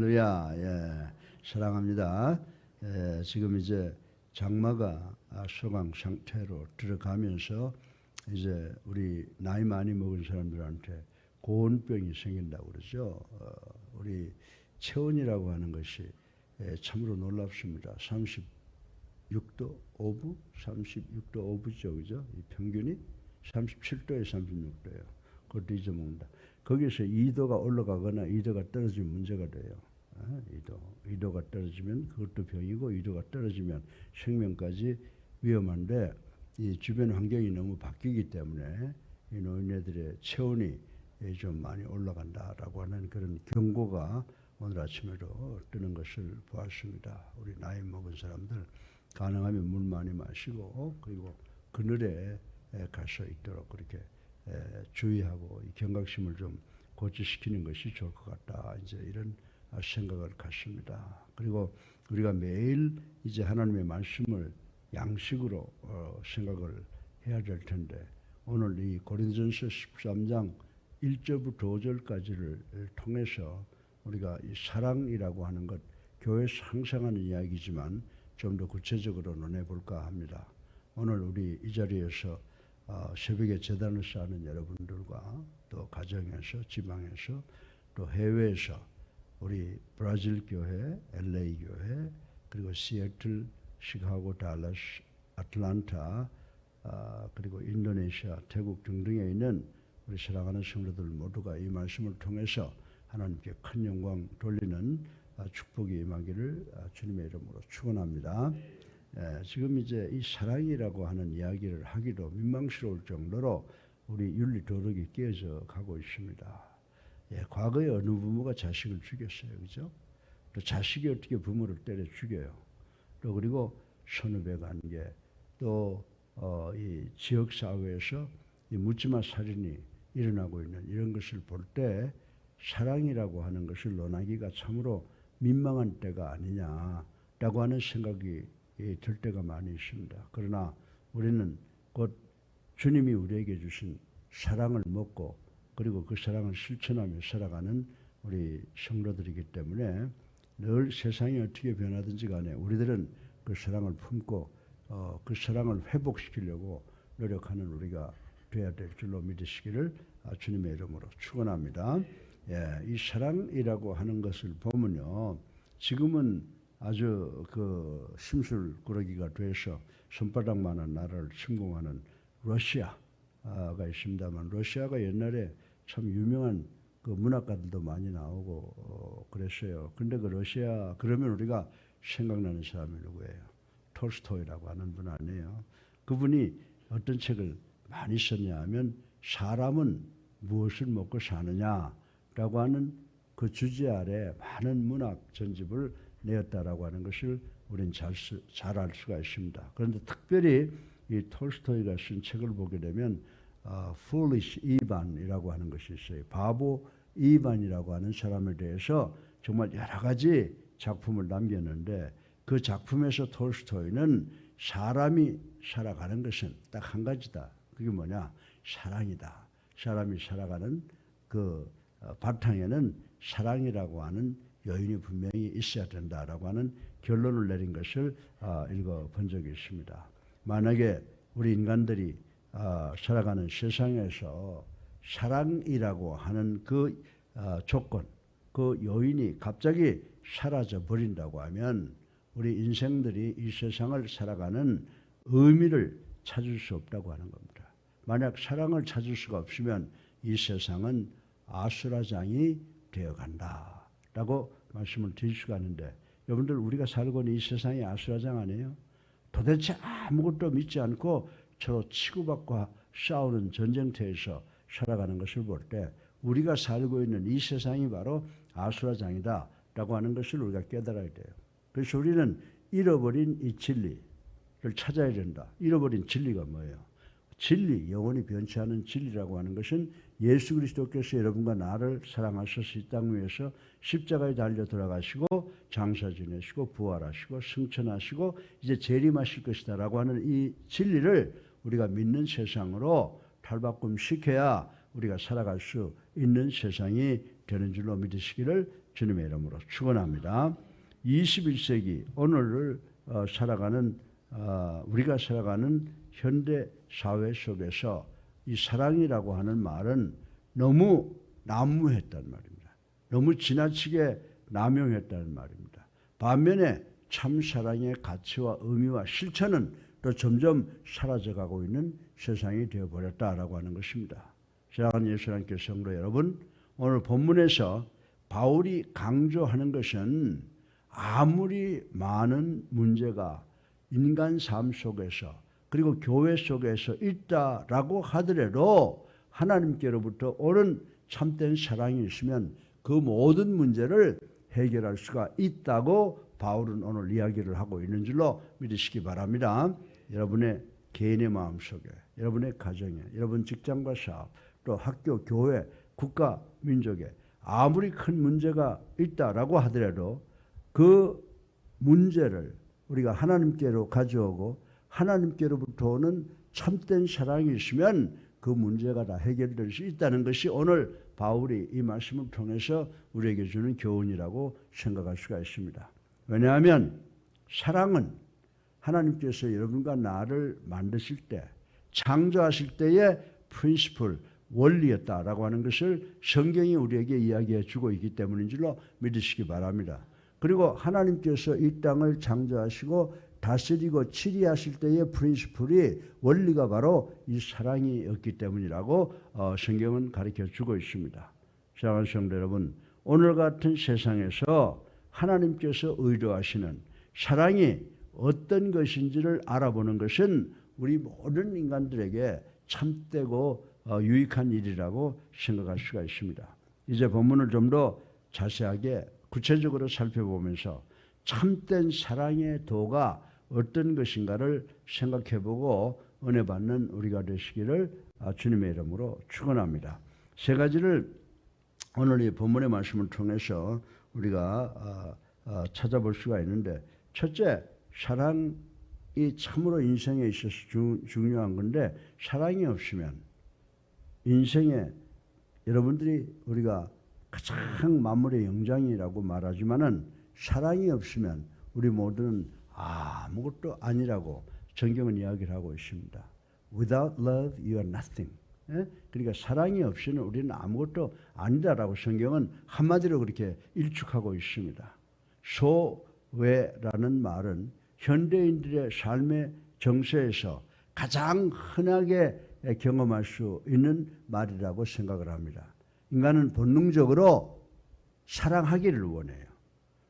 할렐루야. 예. 사랑합니다. 예, 지금 이제 장마가 아, 소강 상태로 들어가면서 이제 우리 나이 많이 먹은 사람들한테 고온병이 생긴다고 그러죠. 어, 우리 체온이라고 하는 것이 예, 참으로 놀랍습니다. 36도 5부, 36도 5부죠, 그죠? 이 평균이 37도에 36도예요. 그것도 잊어먹는다. 거기서 2도가 올라가거나 2도가 떨어지면 문제가 돼요. 어, 2도, 2도가 떨어지면 그것도 병이고 2도가 떨어지면 생명까지 위험한데 이 주변 환경이 너무 바뀌기 때문에 이 노인네들의 체온이 예, 좀 많이 올라간다라고 하는 그런 경고가 오늘 아침에도 뜨는 것을 보았습니다. 우리 나이 먹은 사람들 가능하면 물 많이 마시고 그리고 그늘에 에, 가서 있도록 그렇게 에, 주의하고 이 경각심을 좀 고치시키는 것이 좋을 것 같다. 이제 이런 아, 생각을 갖습니다. 그리고 우리가 매일 이제 하나님의 말씀을 양식으로 어, 생각을 해야 될 텐데 오늘 이 고린전서 13장 1절부터 5절까지를 통해서 우리가 이 사랑이라고 하는 것 교회에서 항상 하는 이야기지만 좀 더 구체적으로 논해 볼까 합니다. 오늘 우리 이 자리에서 어, 새벽에 재단을 쌓는 여러분들과 또 가정에서 지방에서 또 해외에서 우리 브라질 교회, LA 교회, 그리고 시애틀, 시카고, 달라스, 아틀란타, 아, 그리고 인도네시아, 태국 등등에 있는 우리 사랑하는 성도들 모두가 이 말씀을 통해서 하나님께 큰 영광 돌리는 아, 축복이 임하기를 아, 주님의 이름으로 축원합니다. 예, 지금 이제 이 사랑이라고 하는 이야기를 하기도 민망스러울 정도로 우리 윤리 도덕이 깨져 가고 있습니다. 예, 과거에 어느 부모가 자식을 죽였어요, 그죠? 또 자식이 어떻게 부모를 때려 죽여요. 또 그리고 선후배 관계, 또 어, 이 지역 사회에서 이 묻지마 살인이 일어나고 있는 이런 것을 볼 때 사랑이라고 하는 것을 논하기가 참으로 민망한 때가 아니냐라고 하는 생각이 예, 들 때가 많이 있습니다. 그러나 우리는 곧 주님이 우리에게 주신 사랑을 먹고 그리고 그 사랑을 실천하며 살아가는 우리 성도들이기 때문에 늘 세상이 어떻게 변하든지 간에 우리들은 그 사랑을 품고 어, 그 사랑을 회복시키려고 노력하는 우리가 되어야 될 줄로 믿으시기를 아, 주님의 이름으로 축원합니다. 예, 이 사랑이라고 하는 것을 보면요, 지금은 아주 그 심술꾸러기가 돼서 손바닥만한 나라를 침공하는 러시아가 있습니다만 러시아가 옛날에 참 유명한 그 문학가들도 많이 나오고 어, 그랬어요. 근데 그 러시아 그러면 우리가 생각나는 사람이 누구예요? 톨스토이라고 하는 분 아니에요. 그분이 어떤 책을 많이 썼냐 하면 사람은 무엇을 먹고 사느냐라고 하는 그 주제 아래 많은 문학 전집을 내었다라고 하는 것을 우리는 잘알 수가 있습니다. 그런데 특별히 이 톨스토이가 쓴 책을 보게 되면 어, foolish 이반이라고 하는 것이 있어요. 바보 이반이라고 하는 사람에 대해서 정말 여러 가지 작품을 남겼는데 그 작품에서 톨스토이는 사람이 살아가는 것은 딱 한 가지다. 그게 뭐냐? 사랑이다. 사람이 살아가는 그 어, 바탕에는 사랑이라고 하는 여인이 분명히 있어야 된다라고 하는 결론을 내린 것을 아, 읽어 본 적이 있습니다. 만약에 우리 인간들이 아, 살아가는 세상에서 사랑이라고 하는 그 아, 조건, 그 요인이 갑자기 사라져 버린다고 하면 우리 인생들이 이 세상을 살아가는 의미를 찾을 수 없다고 하는 겁니다. 만약 사랑을 찾을 수가 없으면 이 세상은 아수라장이 되어 간다 라고 말씀을 드릴 수가 있는데 여러분들 우리가 살고 있는 이 세상이 아수라장 아니에요? 도대체 아무것도 믿지 않고 서로 치고받고 싸우는 전쟁터에서 살아가는 것을 볼 때 우리가 살고 있는 이 세상이 바로 아수라장이다 라고 하는 것을 우리가 깨달아야 돼요. 그래서 우리는 잃어버린 이 진리를 찾아야 된다. 잃어버린 진리가 뭐예요? 진리, 영원히 변치 않은 진리라고 하는 것은 예수 그리스도께서 여러분과 나를 사랑하셔서 이 땅 위에서 십자가에 달려 돌아가시고 장사 지내시고 부활하시고 승천하시고 이제 재림하실 것이다라고 하는 이 진리를 우리가 믿는 세상으로 탈바꿈 시켜야 우리가 살아갈 수 있는 세상이 되는 줄로 믿으시기를 주님의 이름으로 축원합니다. 21세기 오늘을 어, 살아가는 어, 우리가 살아가는 현대 사회 속에서 이 사랑이라고 하는 말은 너무 난무했단 말입니다. 너무 지나치게 남용했다는 말입니다. 반면에 참 사랑의 가치와 의미와 실천은 또 점점 사라져가고 있는 세상이 되어버렸다라고 하는 것입니다. 사랑하는 예수님께 성도 여러분, 오늘 본문에서 바울이 강조하는 것은 아무리 많은 문제가 인간 삶 속에서 그리고 교회 속에서 있다라고 하더라도 하나님께로부터 오는 참된 사랑이 있으면 그 모든 문제를 해결할 수가 있다고 바울은 오늘 이야기를 하고 있는 줄로 믿으시기 바랍니다. 여러분의 개인의 마음 속에, 여러분의 가정에, 여러분 직장과 사업, 또 학교, 교회, 국가, 민족에 아무리 큰 문제가 있다라고 하더라도 그 문제를 우리가 하나님께로 가져오고 하나님께로부터 오는 참된 사랑이 있으면 그 문제가 다 해결될 수 있다는 것이 오늘 바울이 이 말씀을 통해서 우리에게 주는 교훈이라고 생각할 수가 있습니다. 왜냐하면 사랑은 하나님께서 여러분과 나를 만드실 때, 창조하실 때의 프린시플, 원리였다라고 하는 것을 성경이 우리에게 이야기해 주고 있기 때문인 줄로 믿으시기 바랍니다. 그리고 하나님께서 이 땅을 창조하시고 다스리고 치리하실 때의 프린시플이 원리가 바로 이 사랑이었기 때문이라고 어, 성경은 가르쳐 주고 있습니다. 사랑하는 성도 여러분, 오늘 같은 세상에서 하나님께서 의도하시는 사랑이 어떤 것인지를 알아보는 것은 우리 모든 인간들에게 참되고 어, 유익한 일이라고 생각할 수가 있습니다. 이제 본문을 좀 더 자세하게 구체적으로 살펴보면서 참된 사랑의 도가 어떤 것인가를 생각해보고 은혜 받는 우리가 되시기를 아, 주님의 이름으로 축원합니다. 세 가지를 오늘 이 본문의 말씀을 통해서 우리가 아, 아, 찾아볼 수가 있는데 첫째 사랑이 참으로 인생에 있어서 주, 중요한 건데 사랑이 없으면 인생에 여러분들이 우리가 가장 만물의 영장이라고 말하지만은 사랑이 없으면 우리 모두는 아무것도 아니라고 성경은 이야기를 하고 있습니다. Without love, you are nothing. 예? 그러니까 사랑이 없이는 우리는 아무것도 아니다라고 성경은 한마디로 그렇게 일축하고 있습니다. 소외라는 말은 현대인들의 삶의 정서에서 가장 흔하게 경험할 수 있는 말이라고 생각을 합니다. 인간은 본능적으로 사랑하기를 원해요.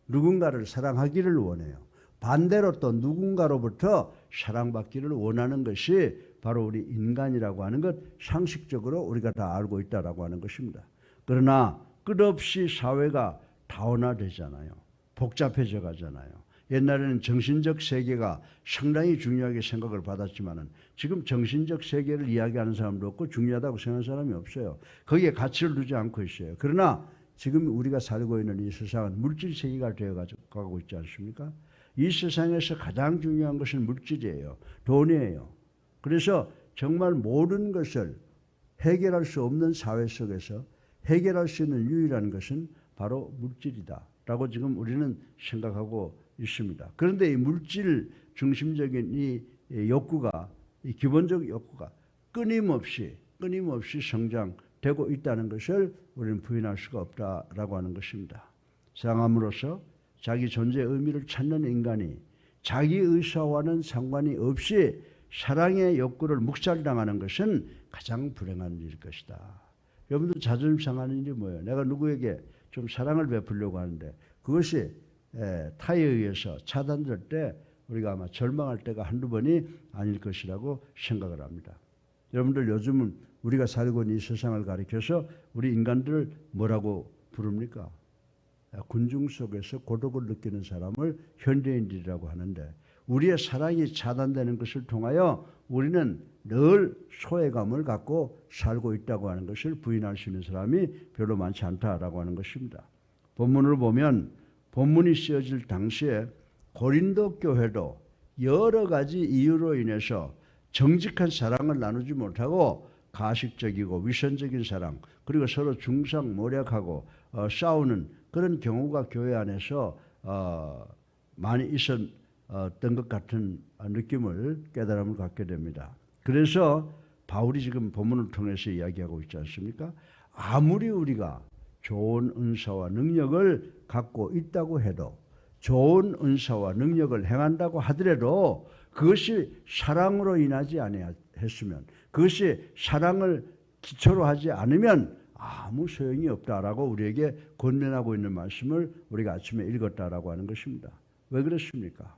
누군가를 사랑하기를 원해요. 반대로 또 누군가로부터 사랑받기를 원하는 것이 바로 우리 인간이라고 하는 것 상식적으로 우리가 다 알고 있다라고 하는 것입니다. 그러나 끝없이 사회가 다원화되잖아요. 복잡해져 가잖아요. 옛날에는 정신적 세계가 상당히 중요하게 생각을 받았지만은 지금 정신적 세계를 이야기하는 사람도 없고 중요하다고 생각하는 사람이 없어요. 거기에 가치를 두지 않고 있어요. 그러나 지금 우리가 살고 있는 이 세상은 물질 세계가 되어 가고 있지 않습니까? 이 세상에서 가장 중요한 것은 물질이에요. 돈이에요. 그래서 정말 모든 것을 해결할 수 없는 사회 속에서 해결할 수 있는 유일한 것은 바로 물질이다. 라고 지금 우리는 생각하고 있습니다. 그런데 이 물질 중심적인 이 욕구가, 이 기본적 욕구가 끊임없이, 끊임없이 성장되고 있다는 것을 우리는 부인할 수가 없다라고 하는 것입니다. 사랑함으로써 자기 존재의 의미를 찾는 인간이 자기 의사와는 상관이 없이 사랑의 욕구를 묵살당하는 것은 가장 불행한 일일 것이다. 여러분들 자존심 상하는 일이 뭐예요? 내가 누구에게 좀 사랑을 베풀려고 하는데 그것이 타에 의해서 차단될 때 우리가 아마 절망할 때가 한두 번이 아닐 것이라고 생각을 합니다. 여러분들 요즘은 우리가 살고 있는 이 세상을 가리켜서 우리 인간들을 뭐라고 부릅니까? 군중 속에서 고독을 느끼는 사람을 현대인들이라고 하는데 우리의 사랑이 차단되는 것을 통하여 우리는 늘 소외감을 갖고 살고 있다고 하는 것을 부인할 수 있는 사람이 별로 많지 않다라고 하는 것입니다. 본문을 보면 본문이 쓰여질 당시에 고린도 교회도 여러 가지 이유로 인해서 정직한 사랑을 나누지 못하고 가식적이고 위선적인 사랑 그리고 서로 중상모략하고 어, 싸우는 그런 경우가 교회 안에서 어, 많이 있었던 것 같은 느낌을 깨달음을 갖게 됩니다. 그래서 바울이 지금 본문을 통해서 이야기하고 있지 않습니까? 아무리 우리가 좋은 은사와 능력을 갖고 있다고 해도 좋은 은사와 능력을 행한다고 하더라도 그것이 사랑으로 인하지 아니했으면 그것이 사랑을 기초로 하지 않으면 아무 소용이 없다라고 우리에게 권면하고 있는 말씀을 우리가 아침에 읽었다라고 하는 것입니다. 왜 그렇습니까?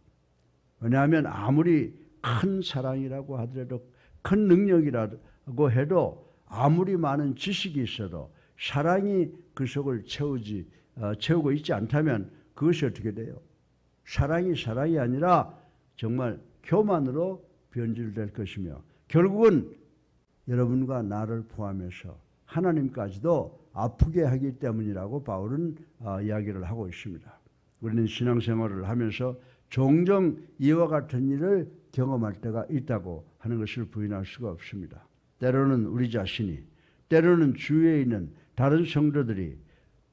왜냐하면 아무리 큰 사랑이라고 하더라도 큰 능력이라고 해도 아무리 많은 지식이 있어도 사랑이 그 속을 채우지 어, 채우고 있지 않다면 그것이 어떻게 돼요? 사랑이 사랑이 아니라 정말 교만으로 변질될 것이며 결국은 여러분과 나를 포함해서 하나님까지도 아프게 하기 때문이라고 바울은 어, 이야기를 하고 있습니다. 우리는 신앙생활을 하면서 종종 이와 같은 일을 경험할 때가 있다고 하는 것을 부인할 수가 없습니다. 때로는 우리 자신이, 때로는 주위에 있는 다른 성도들이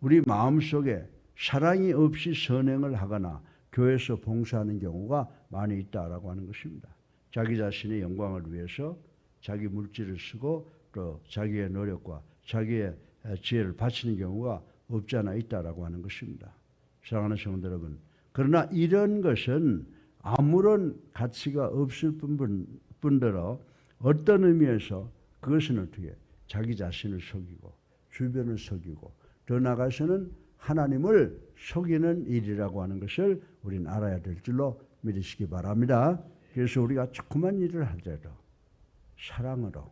우리 마음속에 사랑이 없이 선행을 하거나 교회에서 봉사하는 경우가 많이 있다라고 하는 것입니다. 자기 자신의 영광을 위해서 자기 물질을 쓰고 또 자기의 노력과 자기의 지혜를 바치는 경우가 없지 않아 있다라고 하는 것입니다. 사랑하는 성도 여러분, 그러나 이런 것은 아무런 가치가 없을 뿐, 뿐더러 어떤 의미에서 그것은 어떻게 자기 자신을 속이고 주변을 속이고 더 나아가서는 하나님을 속이는 일이라고 하는 것을 우리는 알아야 될 줄로 믿으시기 바랍니다. 그래서 우리가 조그만 일을 하더라도 사랑으로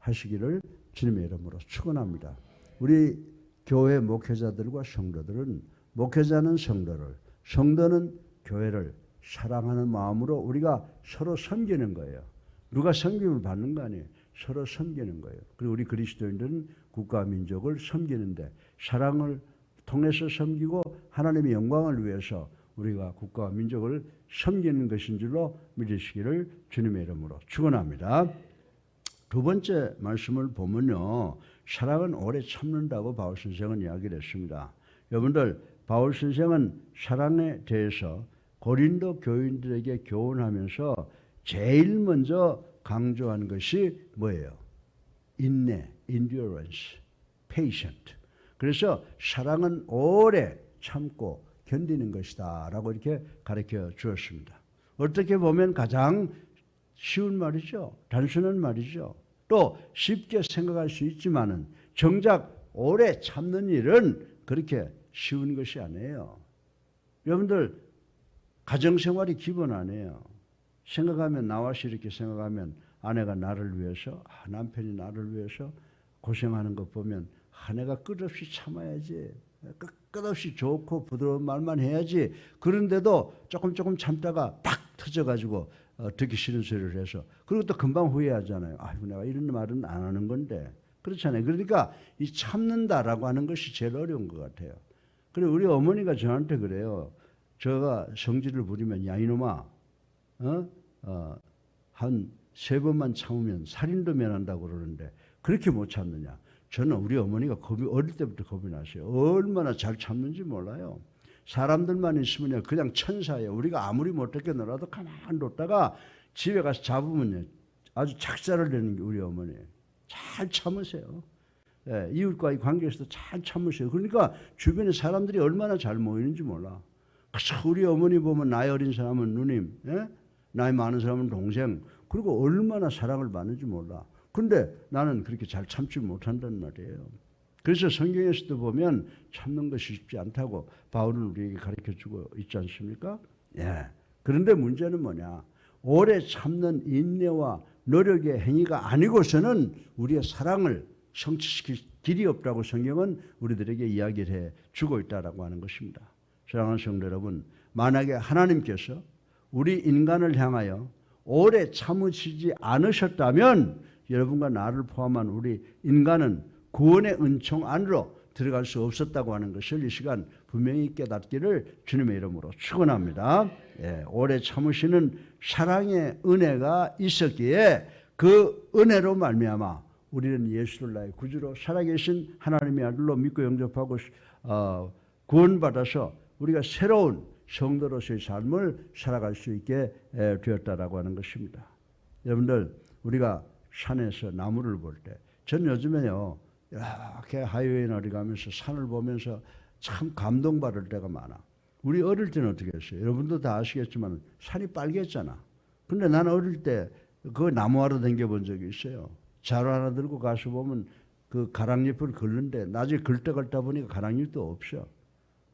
하시기를 주님의 이름으로 축원합니다. 우리 교회 목회자들과 성도들은 목회자는 성도를 성도는 교회를 사랑하는 마음으로 우리가 서로 섬기는 거예요. 누가 섬김을 받는 거 아니에요. 서로 섬기는 거예요. 그리고 우리 그리스도인들은 국가 민족을 섬기는데 사랑을 통해서 섬기고 하나님의 영광을 위해서 우리가 국가와 민족을 섬기는 것인 줄로 믿으시기를 주님의 이름으로 축원합니다. 두 번째 말씀을 보면요. 사랑은 오래 참는다고 바울 선생은 이야기를 했습니다. 여러분들 바울 선생은 사랑에 대해서 고린도 교인들에게 교훈하면서 제일 먼저 강조한 것이 뭐예요? 인내, endurance, patient. 그래서 사랑은 오래 참고 견디는 것이다 라고 이렇게 가르쳐 주었습니다. 어떻게 보면 가장 쉬운 말이죠. 단순한 말이죠. 또 쉽게 생각할 수 있지만은 정작 오래 참는 일은 그렇게 쉬운 것이 아니에요. 여러분들 가정생활이 기본 아니에요. 생각하면 나와서 이렇게 생각하면 아내가 나를 위해서 아, 남편이 나를 위해서 고생하는 것 보면 아내가 끝없이 참아야지 끝, 끝없이 좋고 부드러운 말만 해야지 그런데도 조금 조금 참다가 팍 터져가지고 어, 듣기 싫은 소리를 해서 그리고 또 금방 후회하잖아요. 아이고 내가 이런 말은 안 하는 건데 그렇잖아요. 그러니까 이 참는다라고 하는 것이 제일 어려운 것 같아요. 그리고 우리 어머니가 저한테 그래요. 제가 성질을 부리면 야 이놈아 어? 어, 한 세 번만 참으면 살인도 면한다고 그러는데 그렇게 못 참느냐. 저는 우리 어머니가 겁이 어릴 때부터 겁이 났어요. 얼마나 잘 참는지 몰라요. 사람들만 있으면 그냥 천사예요. 우리가 아무리 못했게 놀아도 가만 뒀다가 집에 가서 잡으면 아주 착사를 내는 게 우리 어머니. 잘 참으세요. 예, 이웃과의 관계에서도 잘 참으세요. 그러니까 주변에 사람들이 얼마나 잘 모이는지 몰라. 그래서 우리 어머니 보면 나이 어린 사람은 누님, 예? 나이 많은 사람은 동생, 그리고 얼마나 사랑을 받는지 몰라. 근데 나는 그렇게 잘 참지 못한단 말이에요. 그래서 성경에서도 보면 참는 것이 쉽지 않다고 바울은 우리에게 가르쳐 주고 있지 않습니까? 예. 그런데 문제는 뭐냐? 오래 참는 인내와 노력의 행위가 아니고서는 우리의 사랑을 성취시킬 길이 없다고 성경은 우리들에게 이야기를 해 주고 있다라고 하는 것입니다. 사랑하는 성도 여러분, 만약에 하나님께서 우리 인간을 향하여 오래 참으시지 않으셨다면 여러분과 나를 포함한 우리 인간은 구원의 은총 안으로 들어갈 수 없었다고 하는 것을 이 시간 분명히 깨닫기를 주님의 이름으로 축원합니다. 예, 오래 참으시는 사랑의 은혜가 있었기에 그 은혜로 말미암아 우리는 예수를 나의 구주로 살아계신 하나님의 아들로 믿고 영접하고 어, 구원받아서 우리가 새로운 성도로서의 삶을 살아갈 수 있게 에, 되었다라고 하는 것입니다. 여러분들 우리가 산에서 나무를 볼 때 전 요즘에요 이렇게 하이웨이나 어디 가면서 산을 보면서 참 감동받을 때가 많아. 우리 어릴 때는 어떻게 했어요? 여러분도 다 아시겠지만 산이 빨갰잖아. 근데 나는 어릴 때 그 나무 하러 댕겨본 적이 있어요. 자루 하나 들고 가서 보면 그 가랑잎을 긁는데 나중에 긁다 긁다 보니까 가랑잎도 없어.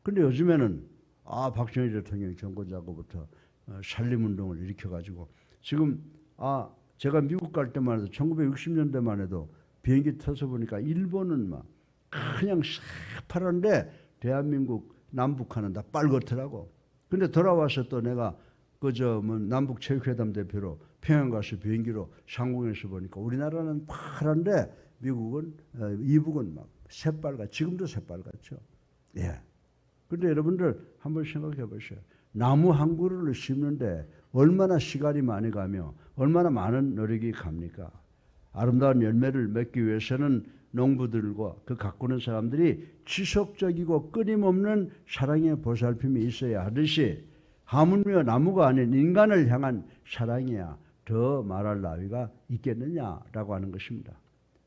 근데 요즘에는 아 박정희 대통령 정권 잡고부터 어, 산림운동을 일으켜가지고 지금 아 제가 미국 갈 때만 해도 1960년대만 해도 비행기 타서 보니까 일본은 막 그냥 새파란데 대한민국 남북한은 다 빨갛더라고. 근데 돌아와서 또 내가 그저 뭐 남북 체육회담 대표로 평양 가서 비행기로 상공에서 보니까 우리나라는 파란데 미국은 어, 이북은 막 새빨갛. 지금도 새빨갛죠. 예. 근데 여러분들 한번 생각해 보세요. 나무 한 그루를 심는데 얼마나 시간이 많이 가며 얼마나 많은 노력이 갑니까? 아름다운 열매를 맺기 위해서는 농부들과 그 가꾸는 사람들이 지속적이고 끊임없는 사랑의 보살핌이 있어야 하듯이 하물며 나무가 아닌 인간을 향한 사랑이야 더 말할 나위가 있겠느냐라고 하는 것입니다.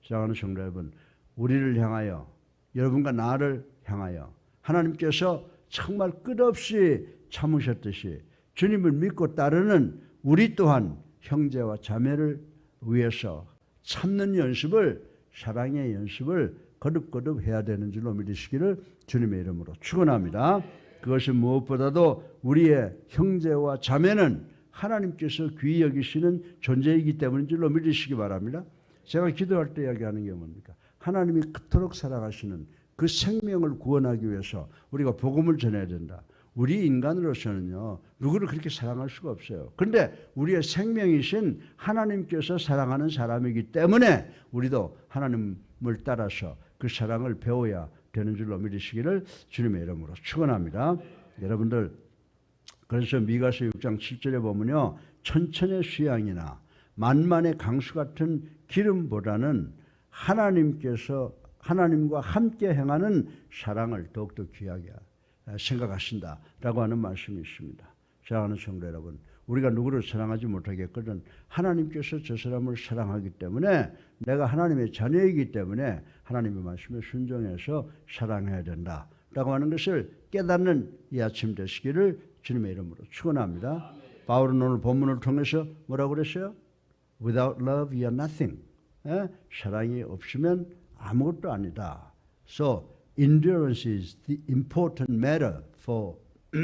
사랑하는 성도 여러분, 우리를 향하여 여러분과 나를 향하여 하나님께서 정말 끝없이 참으셨듯이 주님을 믿고 따르는 우리 또한 형제와 자매를 위해서 참는 연습을 사랑의 연습을 거듭거듭 해야 되는 줄로 믿으시기를 주님의 이름으로 축원합니다. 그것은 무엇보다도 우리의 형제와 자매는 하나님께서 귀히 여기시는 존재이기 때문인 줄로 믿으시기 바랍니다. 제가 기도할 때 이야기하는 게 뭡니까? 하나님이 그토록 사랑하시는 그 생명을 구원하기 위해서 우리가 복음을 전해야 된다. 우리 인간으로서는요, 누구를 그렇게 사랑할 수가 없어요. 그런데 우리의 생명이신 하나님께서 사랑하는 사람이기 때문에 우리도 하나님을 따라서 그 사랑을 배워야 되는 줄로 믿으시기를 주님의 이름으로 축원합니다. 여러분들 그래서 미가서 6장 7절에 보면요. 천천의 수양이나 만만의 강수 같은 기름보다는 하나님께서 하나님과 함께 행하는 사랑을 더욱더 귀하게 생각하신다라고 하는 말씀이 있습니다. 사랑하는 성도 여러분, 우리가 누구를 사랑하지 못하겠거든 하나님께서 저 사람을 사랑하기 때문에 내가 하나님의 자녀이기 때문에 하나님의 말씀에 순종해서 사랑해야 된다라고 하는 것을 깨닫는 이 아침 되시기를 주님의 이름으로 축원합니다. 바울은 오늘 본문을 통해서 뭐라고 그랬어요? Without love, you are nothing. 에? 사랑이 없으면 아무것도 아니다. So endurance is the important matter for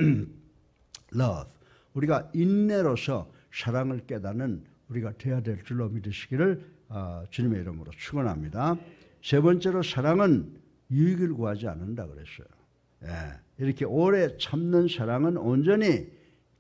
love. 우리가 인내로서 사랑을 깨닫는 우리가 되어야 될 줄로 믿으시기를 어, 주님의 이름으로 축원합니다. 세 번째로 사랑은 유익을 구하지 않는다 그랬어요. 예, 이렇게 오래 참는 사랑은 온전히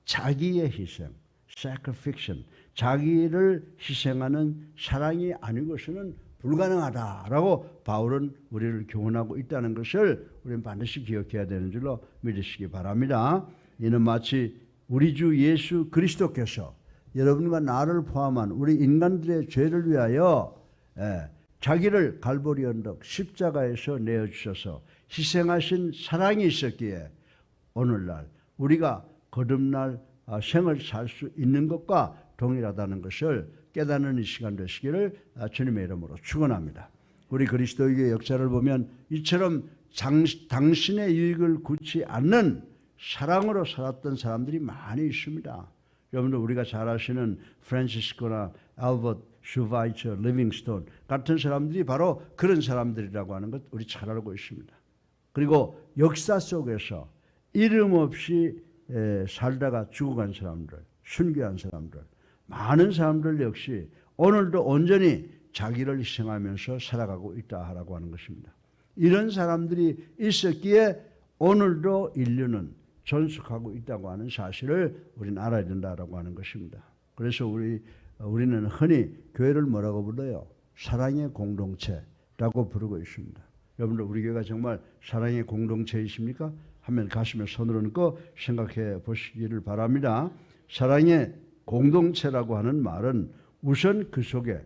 자기의 희생, sacrifice, 자기를 희생하는 사랑이 아니고서는 불가능하다라고 바울은 우리를 교훈하고 있다는 것을 우리는 반드시 기억해야 되는 줄로 믿으시기 바랍니다. 이는 마치 우리 주 예수 그리스도께서 여러분과 나를 포함한 우리 인간들의 죄를 위하여 예, 자기를 갈보리 언덕 십자가에서 내어주셔서 희생하신 사랑이 있었기에 오늘날 우리가 거듭날 아, 생을 살 수 있는 것과 동일하다는 것을 깨닫는 이 시간 되시기를 아, 주님의 이름으로 축원합니다. 우리 그리스도의 역사를 보면 이처럼 장, 당신의 이익을 굳지 않는 사랑으로 살았던 사람들이 많이 있습니다. 여러분들 우리가 잘 아시는 프란시스코나 알버트 슈바이처, 리빙스톤 같은 사람들이 바로 그런 사람들이라고 하는 것 우리 잘 알고 있습니다. 그리고 역사 속에서 이름 없이 에, 살다가 죽어간 사람들, 순교한 사람들, 많은 사람들 역시 오늘도 온전히 자기를 희생하면서 살아가고 있다라고 하는 것입니다. 이런 사람들이 있었기에 오늘도 인류는 존속하고 있다고 하는 사실을 우리는 알아야 된다라고 하는 것입니다. 그래서 우리 우리는 흔히 교회를 뭐라고 불러요? 사랑의 공동체라고 부르고 있습니다. 여러분들 우리 교회가 정말 사랑의 공동체이십니까? 하면 가슴에 손을 얹고 생각해 보시기를 바랍니다. 사랑의 공동체라고 하는 말은 우선 그 속에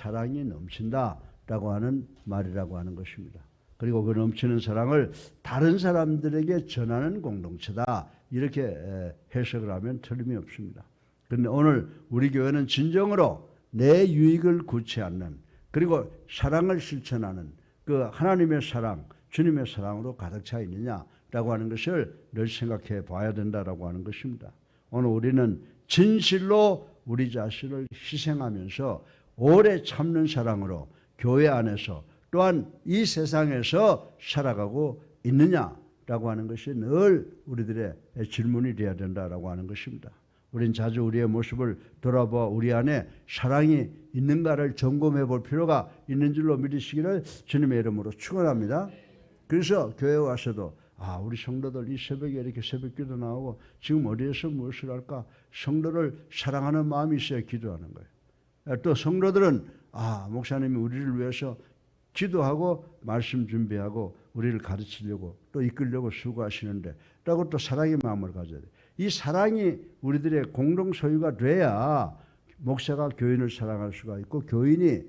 사랑이 넘친다 라고 하는 말이라고 하는 것입니다. 그리고 그 넘치는 사랑을 다른 사람들에게 전하는 공동체다. 이렇게 에, 해석을 하면 틀림이 없습니다. 그런데 오늘 우리 교회는 진정으로 내 유익을 구치 않는 그리고 사랑을 실천하는 그 하나님의 사랑, 주님의 사랑으로 가득 차 있느냐라고 하는 것을 늘 생각해 봐야 된다라고 하는 것입니다. 오늘 우리는 진실로 우리 자신을 희생하면서 오래 참는 사랑으로 교회 안에서 또한 이 세상에서 살아가고 있느냐라고 하는 것이 늘 우리들의 질문이 되어야 된다라고 하는 것입니다. 우린 자주 우리의 모습을 돌아봐 우리 안에 사랑이 있는가를 점검해 볼 필요가 있는 줄로 믿으시기를 주님의 이름으로 축원합니다. 그래서 교회 와서도 아 우리 성도들 이 새벽에 이렇게 새벽 기도 나오고 지금 어디에서 무엇을 할까 성도를 사랑하는 마음이 있어야 기도하는 거예요. 또 성도들은 아 목사님이 우리를 위해서 기도하고 말씀 준비하고 우리를 가르치려고 또 이끌려고 수고하시는데 라고 또 사랑의 마음을 가져야 돼요. 이 사랑이 우리들의 공동 소유가 돼야 목사가 교인을 사랑할 수가 있고 교인이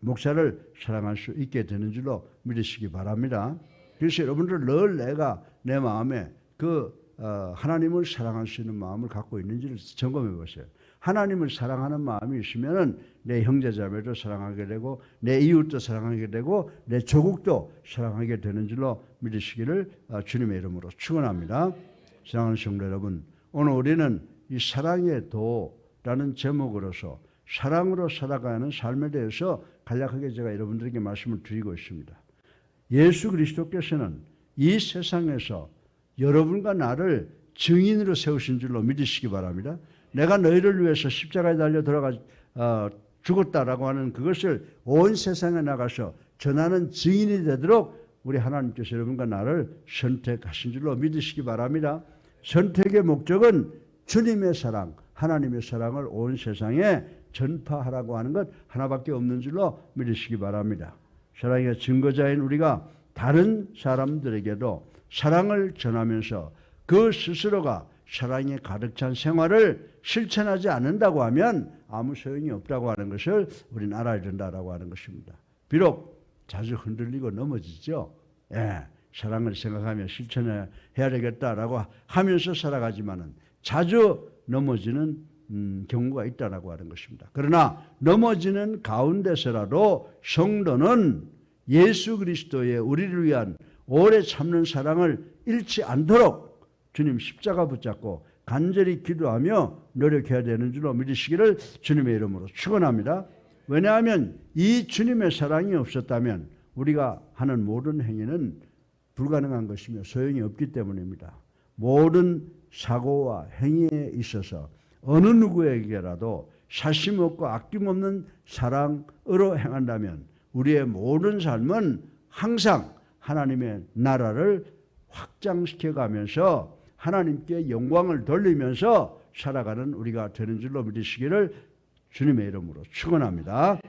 목사를 사랑할 수 있게 되는 줄로 믿으시기 바랍니다. 그래서 여러분들 늘 내가 내 마음에 그 어, 하나님을 사랑할 수 있는 마음을 갖고 있는지를 점검해 보세요. 하나님을 사랑하는 마음이 있으면은 내 형제자매도 사랑하게 되고 내 이웃도 사랑하게 되고 내 조국도 사랑하게 되는 줄로 믿으시기를 어, 주님의 이름으로 축원합니다. 사랑하는 성도 여러분, 오늘 우리는 이 사랑의 도라는 제목으로서 사랑으로 살아가는 삶에 대해서 간략하게 제가 여러분들에게 말씀을 드리고 있습니다. 예수 그리스도께서는 이 세상에서 여러분과 나를 증인으로 세우신 줄로 믿으시기 바랍니다. 내가 너희를 위해서 십자가에 달려 들어가 어, 죽었다라고 하는 그것을 온 세상에 나가서 전하는 증인이 되도록 우리 하나님께서 여러분과 나를 선택하신 줄로 믿으시기 바랍니다. 선택의 목적은 주님의 사랑, 하나님의 사랑을 온 세상에 전파하라고 하는 것 하나밖에 없는 줄로 믿으시기 바랍니다. 사랑의 증거자인 우리가 다른 사람들에게도 사랑을 전하면서 그 스스로가 사랑에 가득 찬 생활을 실천하지 않는다고 하면 아무 소용이 없다고 하는 것을 우리는 알아야 된다라고 하는 것입니다. 비록 자주 흔들리고 넘어지죠. 예, 사랑을 생각하며 실천해야 되겠다라고 하면서 살아가지만은 자주 넘어지는 음, 경우가 있다라고 하는 것입니다. 그러나 넘어지는 가운데서라도 성도는 예수 그리스도의 우리를 위한 오래 참는 사랑을 잃지 않도록 주님 십자가 붙잡고 간절히 기도하며 노력해야 되는 줄로 믿으시기를 주님의 이름으로 축원합니다. 왜냐하면 이 주님의 사랑이 없었다면 우리가 하는 모든 행위는 불가능한 것이며 소용이 없기 때문입니다. 모든 사고와 행위에 있어서 어느 누구에게라도 사심 없고 아낌없는 사랑으로 행한다면 우리의 모든 삶은 항상 하나님의 나라를 확장시켜 가면서 하나님께 영광을 돌리면서 살아가는 우리가 되는 줄로 믿으시기를 주님의 이름으로 축원합니다.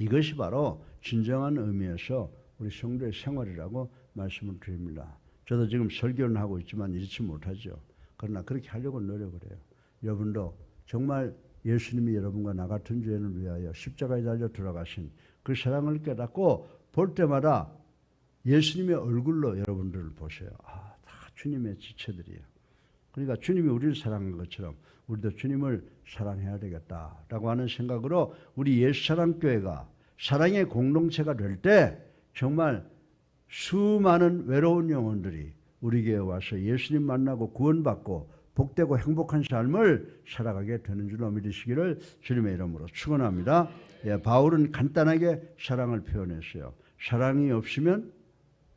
이것이 바로 진정한 의미에서 우리 성도의 생활이라고 말씀을 드립니다. 저도 지금 설교는 하고 있지만 이렇지 못하죠. 그러나 그렇게 하려고 노력을 해요. 여러분도 정말 예수님이 여러분과 나 같은 죄인을 위하여 십자가에 달려 들어가신 그 사랑을 깨닫고 볼 때마다 예수님의 얼굴로 여러분들을 보세요. 아, 다 주님의 지체들이에요. 그러니까 주님이 우리를 사랑한 것처럼 우리도 주님을 사랑해야 되겠다라고 하는 생각으로 우리 예수사랑교회가 사랑의 공동체가 될 때 정말 수많은 외로운 영혼들이 우리 교회에 와서 예수님 만나고 구원받고 복되고 행복한 삶을 살아가게 되는 줄로 믿으시기를 주님의 이름으로 축원합니다. 예, 바울은 간단하게 사랑을 표현했어요. 사랑이 없으면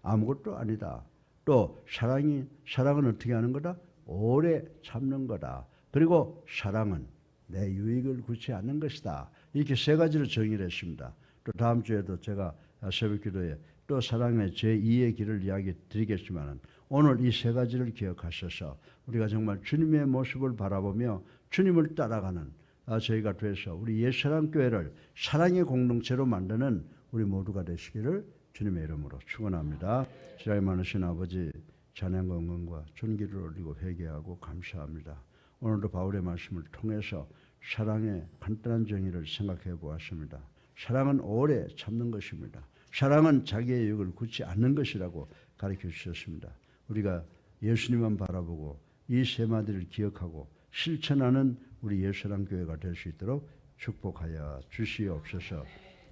아무것도 아니다. 또 사랑이 사랑은 어떻게 하는 거다? 오래 참는 거다. 그리고 사랑은 내 유익을 구치 않는 것이다. 이렇게 세 가지로 정의를 했습니다. 또 다음 주에도 제가 새벽 기도에 또 사랑의 제2의 길을 이야기 드리겠지만 오늘 이 세 가지를 기억하셔서 우리가 정말 주님의 모습을 바라보며 주님을 따라가는 아, 저희가 돼서 우리 옛사랑교회를 사랑의 공동체로 만드는 우리 모두가 되시기를 주님의 이름으로 축원합니다. 지나이 많으신 아버지 찬양과 응원과 존귀를 올리고 회개하고 감사합니다. 오늘도 바울의 말씀을 통해서 사랑의 간단한 정의를 생각해 보았습니다. 사랑은 오래 참는 것입니다. 사랑은 자기의 이익을 굳지 않는 것이라고 가르쳐 주셨습니다. 우리가 예수님만 바라보고 이 세 마디를 기억하고 실천하는 우리 예수랑 교회가 될 수 있도록 축복하여 주시옵소서.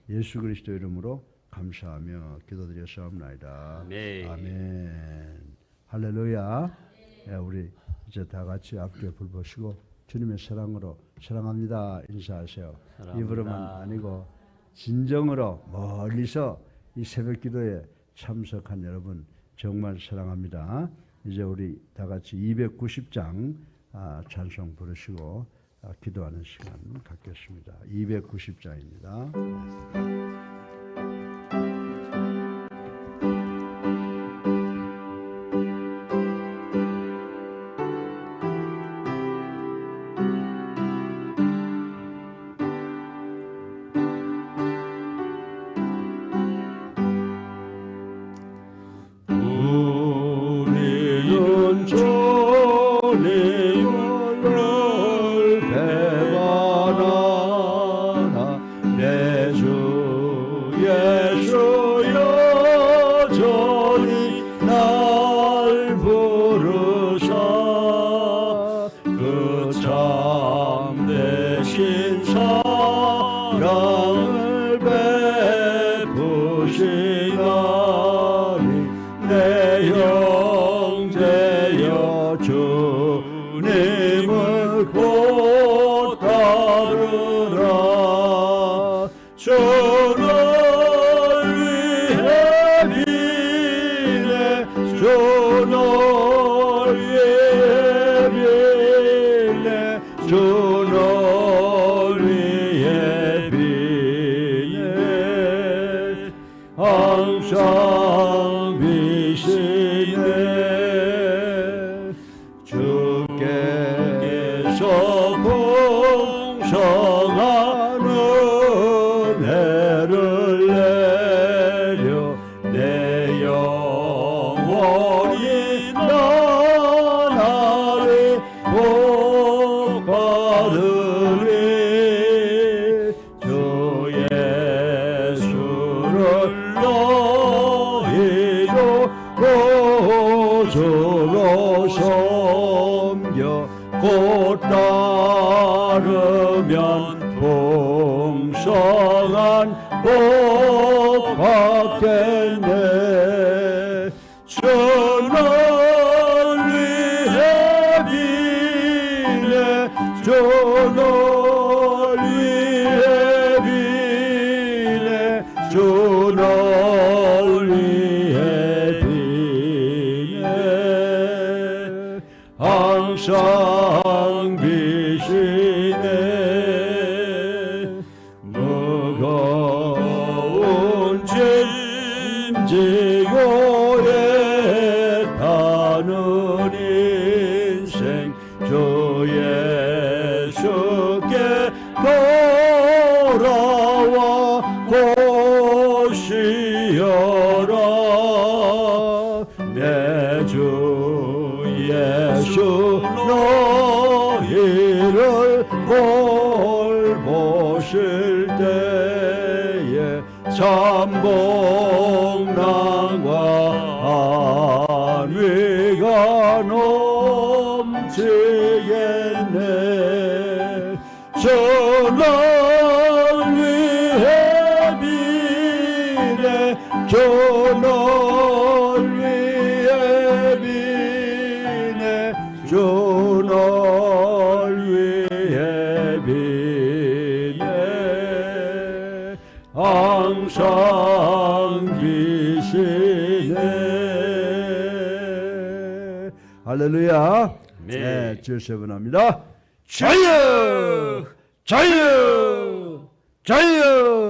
예수 그리스도 이름으로 감사하며 기도드렸사옵나이다. 아멘. 아멘. 할렐루야. 예, 우리 이제 다 같이 앞뒤에 불 보시고 주님의 사랑으로 사랑합니다 인사하세요. 사랑합니다. 입으로만 아니고 진정으로 멀리서 이 새벽 기도에 참석한 여러분 정말 사랑합니다. 이제 우리 다 같이 290장 아, 찬송 부르시고 아, 기도하는 시간 갖겠습니다. 290장입니다. 받 돌보실 때에 참복랑과 안위가 넘치겠 할렐루야. 네. 네, 주여 세분합니다. 자유! 자유! 자유!